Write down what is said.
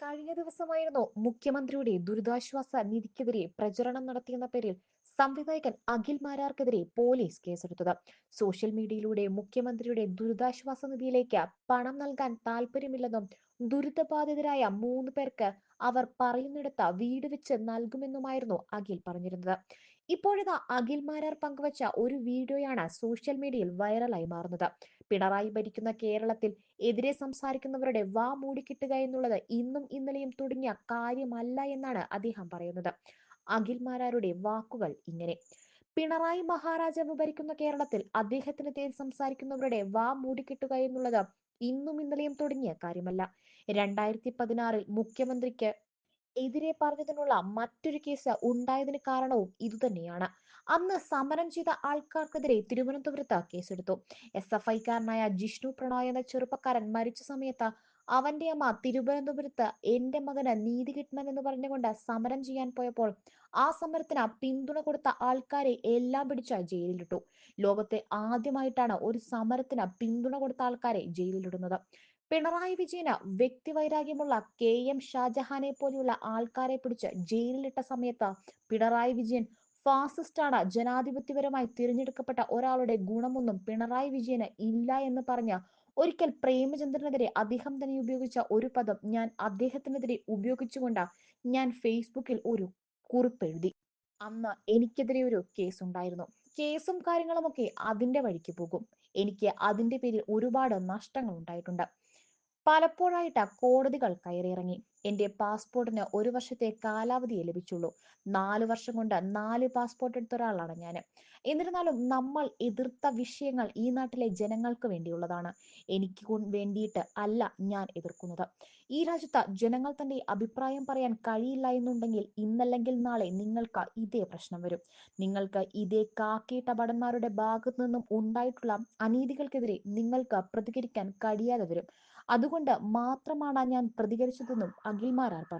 കഴിഞ്ഞ ദിവസമായിരുന്നു മുഖ്യമന്ത്രിയുടെ ദുരിതാശ്വാസ നിധിക്കെതിരെ പ്രചരണം നടത്തിയെന്ന പേരിൽ സംവിധായകൻ അഖിൽ മാരാർക്കെതിരെ പോലീസ് കേസെടുത്തത്. സോഷ്യൽ മീഡിയയിലൂടെ മുഖ്യമന്ത്രിയുടെ ദുരിതാശ്വാസ നിധിയിലേക്ക് പണം നൽകാൻ താല്പര്യമില്ലെന്നും ദുരിതബാധിതരായ മൂന്ന് പേർക്ക് അവർ പറയുന്നിടത്ത് വീട് വെച്ച് നൽകുമെന്നുമായിരുന്നു അഖിൽ പറഞ്ഞിരുന്നത്. ഇപ്പോഴിതാ അഖിൽ മാരാർ പങ്കുവച്ച ഒരു വീഡിയോയാണ് സോഷ്യൽ മീഡിയയിൽ വൈറലായി മാറുന്നത്. പിണറായി ഭരിക്കുന്ന കേരളത്തിൽ എതിരെ സംസാരിക്കുന്നവരുടെ വാ മൂടിക്കിട്ടുക എന്നുള്ളത് ഇന്നും ഇന്നലെയും തുടങ്ങിയ കാര്യമല്ല എന്നാണ് അദ്ദേഹം പറയുന്നത്. അഖിൽ മാരാരുടെ വാക്കുകൾ ഇങ്ങനെ. പിണറായി മഹാരാജാവ് ഭരിക്കുന്ന കേരളത്തിൽ അദ്ദേഹത്തിനെതിരെ സംസാരിക്കുന്നവരുടെ വാ മൂടിക്കിട്ടുക എന്നുള്ളത് ഇന്നും ഇന്നലെയും തുടങ്ങിയ കാര്യമല്ല. രണ്ടായിരത്തി പതിനാറിൽ മുഖ്യമന്ത്രിക്ക് എതിരെ പറഞ്ഞതിനുള്ള മറ്റൊരു കേസ് ഉണ്ടായതിന് കാരണവും ഇതുതന്നെയാണ് അന്ന് സമരം ചെയ്ത ആൾക്കാർക്കെതിരെ തിരുവനന്തപുരത്ത് കേസെടുത്തു. എസ് എഫ് ഐക്കാരനായ ജിഷ്ണു പ്രണോയ് എന്ന ചെറുപ്പക്കാരൻ മരിച്ച സമയത്ത് അവന്റെ അമ്മ തിരുവനന്തപുരത്ത് എന്റെ മകന് നീതി കിട്ടണമെന്ന് പറഞ്ഞുകൊണ്ട് സമരം ചെയ്യാൻ പോയപ്പോൾ ആ സമരത്തിന് പിന്തുണ കൊടുത്ത ആൾക്കാരെ എല്ലാം പിടിച്ച ജയിലിലിട്ടു. ലോകത്തെ ആദ്യമായിട്ടാണ് ഒരു സമരത്തിന് പിന്തുണ കൊടുത്ത ആൾക്കാരെ ജയിലിലിടുന്നത്. പിണറായി വിജയന് വ്യക്തിവൈരാഗ്യമുള്ള കെ എം ഷാജഹാനെ പോലെയുള്ള ആൾക്കാരെ പിടിച്ച് ജയിലിലിട്ട സമയത്ത് പിണറായി വിജയൻ ഫാസിസ്റ്റാണ് ജനാധിപത്യപരമായി തിരഞ്ഞെടുക്കപ്പെട്ട ഒരാളുടെ ഗുണമൊന്നും പിണറായി വിജയന് ഇല്ല എന്ന് പറഞ്ഞ ഒരിക്കൽ പ്രേമചന്ദ്രനെതിരെ അദ്ദേഹം തന്നെ ഉപയോഗിച്ച ഒരു പദം ഞാൻ അദ്ദേഹത്തിനെതിരെ ഉപയോഗിച്ചുകൊണ്ട് ഞാൻ ഫേസ്ബുക്കിൽ ഒരു കുറിപ്പ് എഴുതി. അന്ന് എനിക്കെതിരെ ഒരു കേസ് ഉണ്ടായിരുന്നു. കേസും കാര്യങ്ങളും ഒക്കെ അതിന്റെ വഴിക്ക് പോകും. എനിക്ക് അതിന്റെ പേരിൽ ഒരുപാട് നഷ്ടങ്ങൾ ഉണ്ടായിട്ടുണ്ട്. പലപ്പോഴായിട്ട് കോടതികൾ കയറിയിറങ്ങി. എന്റെ പാസ്പോർട്ടിന് ഒരു വർഷത്തെ കാലാവധിയെ ലഭിച്ചുള്ളൂ. നാല് വർഷം കൊണ്ട് നാല് പാസ്പോർട്ട് എടുത്ത ഒരാളാണ് ഞാൻ എന്നിരുന്നാലും നമ്മൾ എതിർത്ത വിഷയങ്ങൾ ഈ നാട്ടിലെ ജനങ്ങൾക്ക് വേണ്ടിയുള്ളതാണ്. എനിക്ക് വേണ്ടിയിട്ട് അല്ല ഞാൻ എതിർക്കുന്നത്. ഈ രാജ്യത്ത് ജനങ്ങൾ തന്റെ അഭിപ്രായം പറയാൻ കഴിയില്ല എന്നുണ്ടെങ്കിൽ ഇന്നല്ലെങ്കിൽ നാളെ നിങ്ങൾക്ക് ഇതേ പ്രശ്നം വരും. നിങ്ങൾക്ക് ഇതേ കാക്കേട്ട ഭടന്മാരുടെ ഭാഗത്തു നിന്നും ഉണ്ടായിട്ടുള്ള അനീതികൾക്കെതിരെ നിങ്ങൾക്ക് പ്രതികരിക്കാൻ കഴിയാതെ വരും. അതുകൊണ്ട് മാത്രമാണ് ഞാൻ പ്രതികരിച്ചതെന്നും അഖിൽ മാരാർ പറഞ്ഞു.